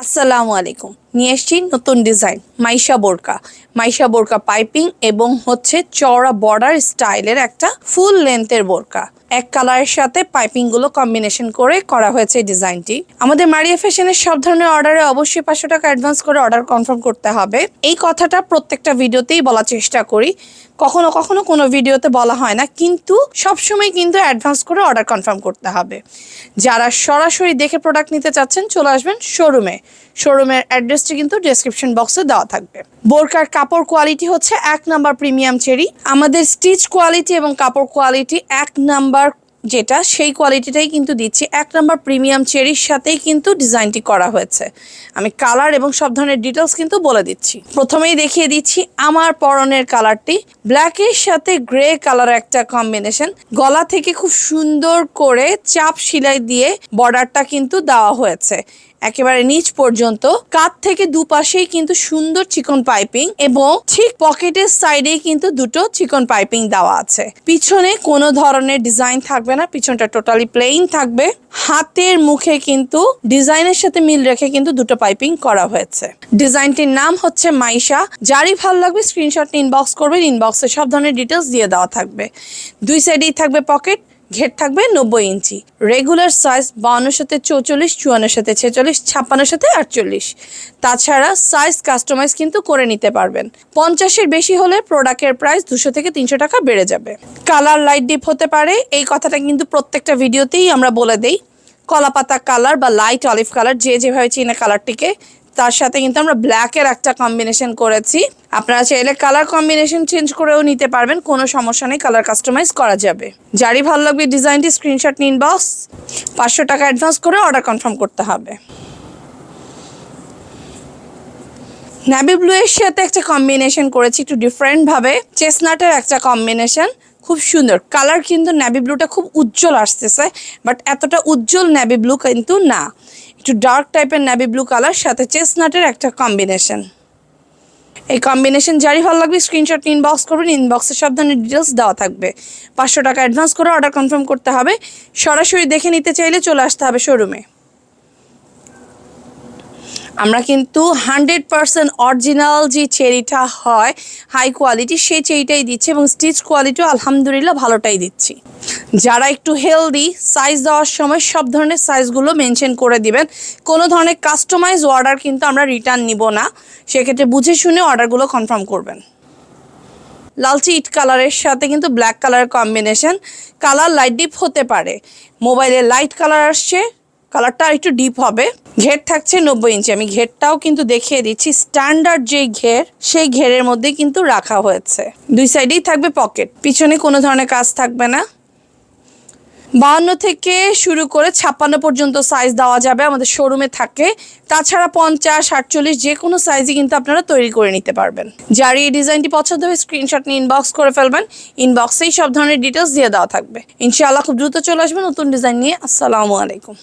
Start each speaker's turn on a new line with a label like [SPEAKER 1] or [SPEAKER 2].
[SPEAKER 1] আসসালামু আলাইকুম। নিয়ে এসছি নতুন ডিজাইন মাইশা বোরকা। মাইশা বোরকা পাইপিং এবং হচ্ছে চওড়া বর্ডার স্টাইলের একটা ফুল লেন্থের বোরকা। এক কালারের সাথে পাইপিংগুলো কম্বিনেশন করে করা হয়েছে ডিজাইনটি আমাদের মারিয়া ফ্যাশনের সব ধরনের অর্ডারে অবশ্যই পাঁচশো টাকা অ্যাডভান্স করে অর্ডার কনফার্ম করতে হবে। এই কথাটা প্রত্যেকটা ভিডিওতেই বলার চেষ্টা করি। কখনো কখনো কোনো ভিডিওতে বলা হয় না, কিন্তু সবসময় কিন্তু অ্যাডভান্স করে অর্ডার কনফার্ম করতে হবে। যারা সরাসরি দেখে প্রোডাক্ট নিতে চাচ্ছেন, চলে আসবেন শোরুমে শোরুমের অ্যাড্রেসটি কিন্তু ডেসক্রিপশন বক্সে দেওয়া থাকবে। বোরকার কাপড় কোয়ালিটি হচ্ছে এক নাম্বার প্রিমিয়াম চেরি আমাদের স্টিচ কোয়ালিটি এবং কাপড় কোয়ালিটি এক নাম্বার যেটা সেই কোয়ালিটিটাই কিন্তু দিচ্ছি। এক নম্বর প্রিমিয়াম চেরির সাথেই কিন্তু ডিজাইনটি করা হয়েছে। আমি কালার এবং সব ধরনের ডিটেলস কিন্তু বলে দিচ্ছি। প্রথমেই দেখিয়ে দিচ্ছি আমার পরনের কালারটি ব্ল্যাকের সাথে গ্রে কালার একটা কম্বিনেশন গলা থেকে খুব সুন্দর করে চাপ সিলাই দিয়ে বর্ডারটা কিন্তু দেওয়া হয়েছে। একেবারে নিচ পর্যন্ত। কাত থেকে দুপাশেই কিন্তু সুন্দর চিকন পাইপিং এবং ঠিক পকেটের সাইডেই কিন্তু দুটো চিকন পাইপিং দেওয়া আছে। পিছনে কোনো ধরনের ডিজাইন থাকবে না, পিছনটা টোটালি প্লেইন থাকবে। হাতের মুখে কিন্তু, ডিজাইনের সাথে মিল রেখে কিন্তু দুটো পাইপিং করা হয়েছে। ডিজাইনটির নাম হচ্ছে মাইশা। যারই ভালো লাগবে স্ক্রিনশট ইনবক্স করবে ইনবক্সে সব ধরনের ডিটেলস দিয়ে দেওয়া থাকবে। দুই সাইডেই থাকবে পকেট ঘের থাকবে নব্বই ইঞ্চি। রেগুলার সাইজ বাউন্নর সাথে চৌচল্লিশ, চুয়ান্নর সাথে ছেচল্লিশ, ছাপ্পান্নর সাথে আটচল্লিশ। তাছাড়া সাইজ কাস্টমাইজ কিন্তু করে নিতে পারবেন। পঞ্চাশের বেশি হলে প্রোডাক্টের প্রাইস দুশো থেকে তিনশো টাকা বেড়ে যাবে। কালার লাইট ডিপ হতে পারে। এই কথাটা কিন্তু প্রত্যেকটা ভিডিওতেই আমরা বলে দেই। কলাপাতা কালার বা লাইট অলিভ কালার যে যেভাবে চিনে কালারটিকে তার সাথে কিন্তু আমরা ব্ল্যাকের একটা কম্বিনেশন করেছি। আপনারা চাইলে কালার কম্বিনেশন চেঞ্জ করেও নিতে পারবেন, কোনো সমস্যা নেই কালার কাস্টমাইজ করা যাবে। যারই ভালো লাগবে ডিজাইনটি স্ক্রিনশট নিন বক্স পাঁচশো টাকা অ্যাডভান্স করে অর্ডার কনফার্ম করতে হবে। ন্যাভি ব্লু এর সাথে একটা কম্বিনেশন করেছি, একটু ডিফারেন্ট ভাবে। চেসনাটের একটা কম্বিনেশন খুব সুন্দর। কালার কিন্তু ন্যাভি ব্লুটা খুব উজ্জ্বল আসতেছে বাট এতটা উজ্জ্বল ন্যাভি ব্লু কিন্তু না। একটু ডার্ক টাইপের ন্যাভি ব্লু কালার সাথে চেস্টনাটের একটা কম্বিনেশন এই কম্বিনেশন যারই ভালো লাগবে স্ক্রিনশট ইনবক্স করবেন ইনবক্সে সব ধরনের ডিটেলস দেওয়া থাকবে। পাঁচশো টাকা অ্যাডভান্স করে অর্ডার কনফার্ম করতে হবে। সরাসরি দেখে নিতে চাইলে চলে আসতে হবে শোরুমে আমরা কিন্তু হান্ড্রেড পার্সেন্ট অরিজিনাল যে চেরিটা হয়, হাই কোয়ালিটি, সেই চেরিটাই দিচ্ছি এবং স্টিচ কোয়ালিটিও আলহামদুলিল্লাহ ভালোটাই দিচ্ছি। যারা একটু হেলদি সাইজ দেওয়ার সময় সব ধরনের সাইজগুলো মেনশন করে দিবেন। কোনো ধরনের কাস্টমাইজ অর্ডার কিন্তু আমরা রিটার্ন নিব না। সেক্ষেত্রে বুঝে শুনে অর্ডারগুলো কনফার্ম করবেন। লালচি ইট কালারের সাথে কিন্তু black colour combination colour light deep হতে পারে। মোবাইলে লাইট কালার আসছে। কালারটা আর একটু ডিপ হবে। ঘের থাকছে নব্বই ইঞ্চি। আমি ঘেরটাও কিন্তু দেখিয়ে দিচ্ছি। স্ট্যান্ডার্ড যে ঘের, সেই ঘেরের মধ্যে কিন্তু রাখা হয়েছে। দুই সাইডেই থাকবে পকেট পিছনে কোনো ধরনের কাজ থাকবে না। বাহান্ন থেকে শুরু করে ছাপ্পান্ন পর্যন্ত সাইজ দেওয়া যাবে, আমাদের শোরুমে থাকে। তাছাড়া পঞ্চাশ, আটচল্লিশ যে কোনো সাইজই কিন্তু আপনারা তৈরি করে নিতে পারবেন। যার এই ডিজাইনটি পছন্দ হবে স্ক্রিনশট নিয়ে ইনবক্স করে ফেলবেন। ইনবক্সেই সব ধরনের ডিটেলস দিয়ে দেওয়া থাকবে। ইনশাআল্লাহ খুব দ্রুত চলে আসবে নতুন ডিজাইন নিয়ে। আসসালামু আলাইকুম।